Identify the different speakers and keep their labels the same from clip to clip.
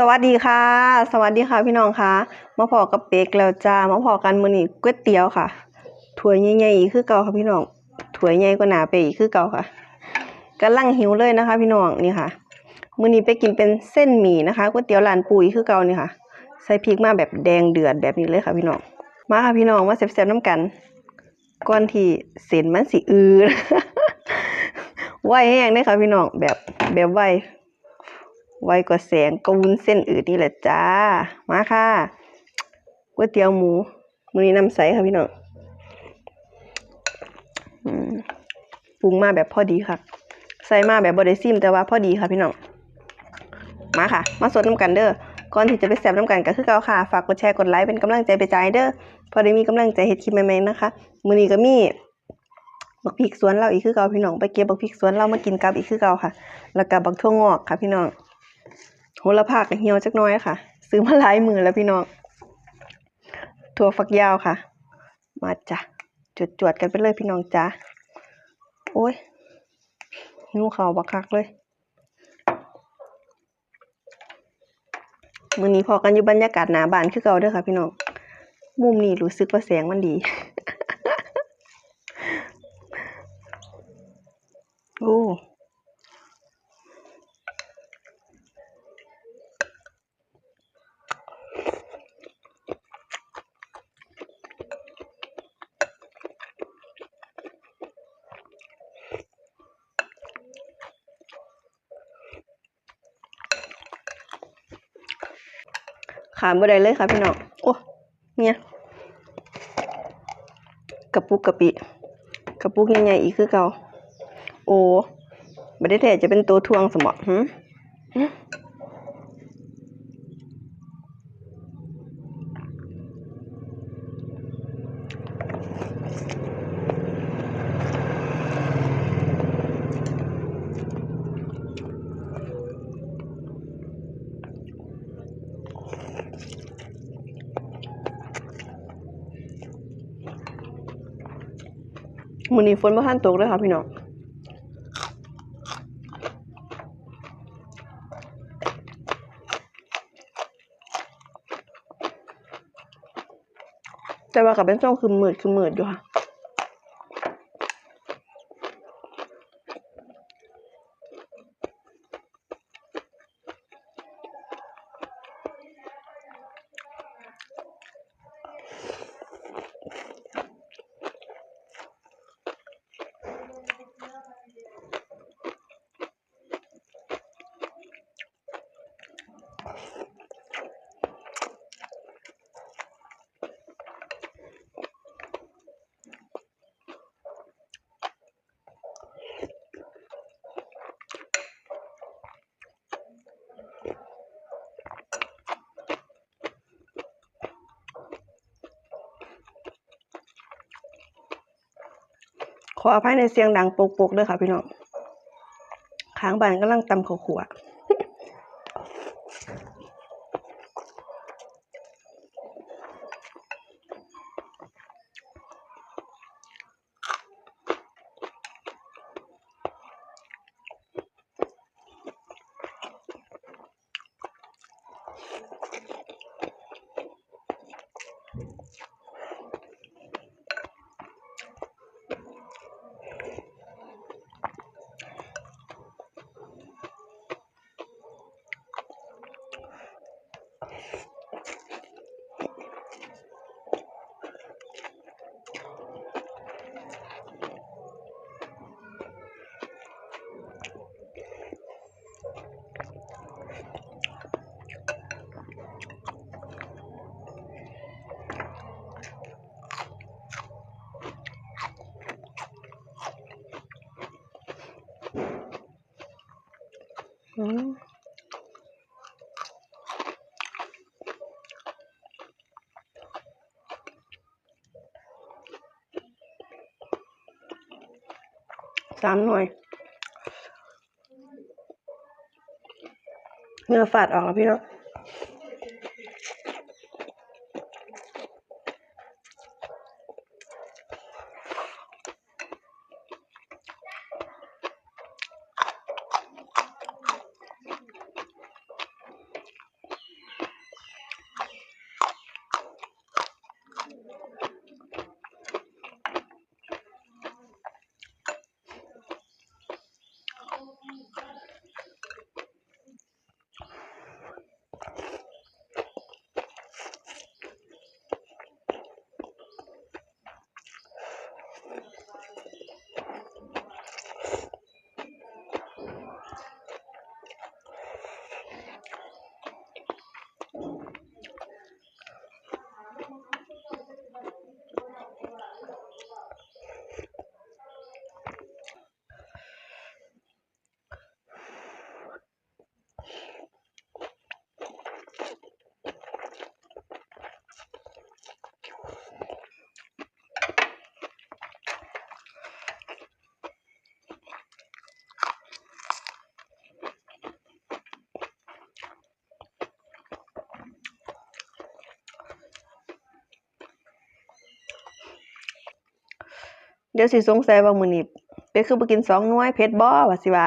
Speaker 1: สวัสดีค่ะ สวัสดีค่ะพี่น้องค่ะมาพอกับเป็กแล้วจ้ามาพอกันมื้อนี้ก๋วยเตี๋ยวค่ะถ้วยใหญ่ๆอีกคือเก่าค่ะพี่น้องถ้วใหญ่กว่าหนาไปอีกคือเก่าค่ะกำลังหิวเลยนะคะ พี่น้องนี่ค่ะมื้อนี้ไปกินเป็นเส้นหมี่นะคะก๋วยเตี๋ยวร้านปุ๋ยคือเก่านี่ค่ะ ใส่พริกมาแบบแดงเดือดแบบนี้เลยค่ะพี่น้องมาค่ะพี่น้องมาแซ่บๆน้ำกันก่อนที่เส้นมันสิอืดไวแห้งเลยค่ะพี่น้องแบบแบบไว ไวกว่าแสงก็วุ้นเส้นอื่นนี่แหละจ้า มาค่ะก๋วยเตี๋ยวหมูมือนี้น้ำใสค่ะพี่น้องปรุงมาแบบพอดีค่ะ ใส่มาแบบบไดซิมแต่ว่าพอดีค่ะพี่น้อง มาค่ะ มาสดน้ำกันเด้อ ก่อนที่จะไปแซบน้ำกันก็คือเก่าค่ะ ฝากกดแชร์กดไลค์เป็นกำลังใจไปใจเด้อ พอได้มีกำลังใจเฮ็ดคลิปใหม่ๆนะคะ มือนี้ก็มีบักพริกสวนเราอีกคือเก่าพี่น้อง ไปเก็บบักพริกสวนเรามากินกับอีกคือเก่าค่ะ แล้วก็บักทั่วงอกค่ะพี่น้อง โหระพาก็เหี่ยวจักน้อยค่ะ ซื้อมาหลายมือแล้วพี่น้องถั่วฝักยาวค่ะ มาจ้ะจวดจวดกันไปเลยพี่น้องจ้าโอ้ยหิวข้าบักคักเลยมือนี้พอกันอยู่บรรยากาศหนาบานคือเก่าเด้อค่ะ พี่น้องมุมนี้รู้สึกว่าแสงมันดีโอ้ ขามบ่ได้เลยค่ะพี่น้องโอ้เนี่ยกระปุกกะปิกระปุกใหญ่ๆอีกคือเก่าโอ้บ่ได้แท้จะเป็นตัวทวงสมองหืม มือนี้ฝนบ่ทันตกเลยค่ะพี่น้องแต่ว่าก็เป็นช่วงคือมืดคือมืดอยู่ค่ะ ขออภัยในเสียงดังโปกๆด้วยค่ะพี่น้อง ค้างบานกำลังตำข้าวขัว อืมสามหน่วย เนื้อฝาดออกแล้วพี่เนาะ เดี๋ยวสิสงสัยว่ามื้อนี้เป็ดคือบ่กินสองหน่วยเผ็ดบ่ว่าสิว่า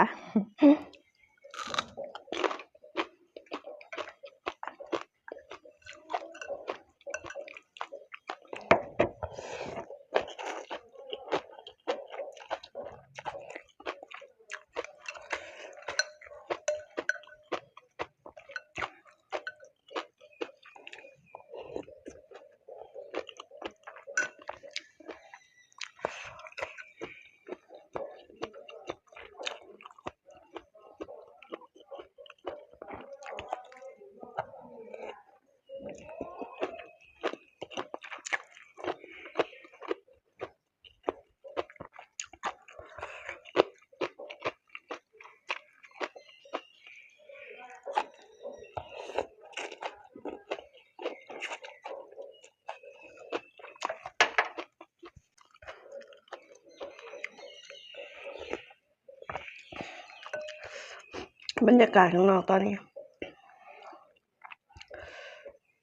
Speaker 1: บรรยากาศข้างนอกตอนนี้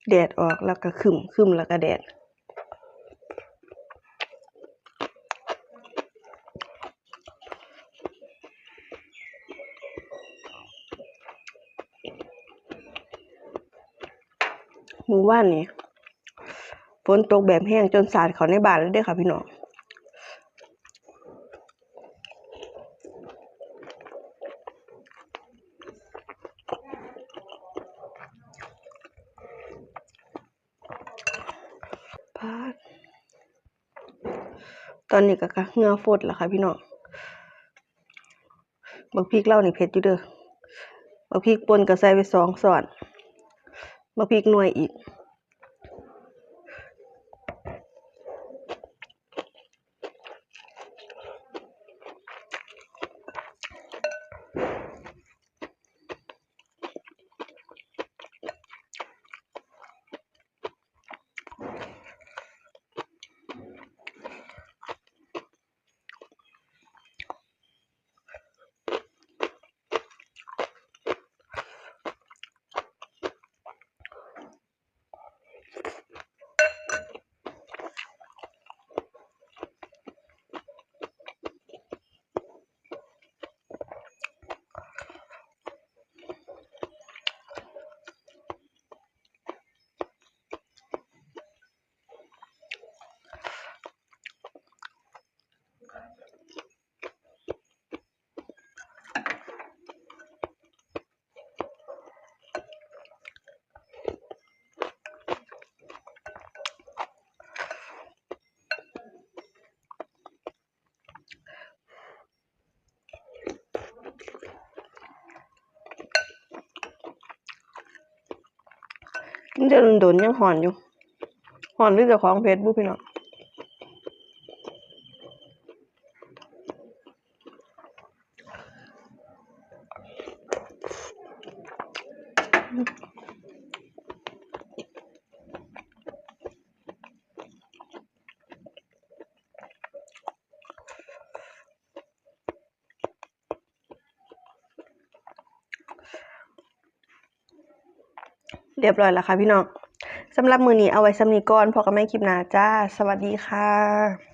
Speaker 1: แดดออกแล้วก็คึมคึมแล้วก็แดดหมู่บ้านนี่ฝนตกแบบแห้งจนสาดเขาในบ้านเลยเด้อค่ะพี่น้อง พาด ตอนนี้ก็กะเงือฟดแล้วค่ะพี่น้องบักพริกเล่านี่เผ็ดอยู่เด้อบักพริกป่นก็ใส่ไปสองส่อนบักพริกหน่วยอีก มันจะโดนยังหอนอยู่หอนหรือเจะของเพชรบุพี่น้อง เรียบร้อยแล้วค่ะพี่น้องสำหรับมือนี้เอาไว้สำนีก่อนพอกันไม่คลิปหน้าจ้า สวัสดีค่ะ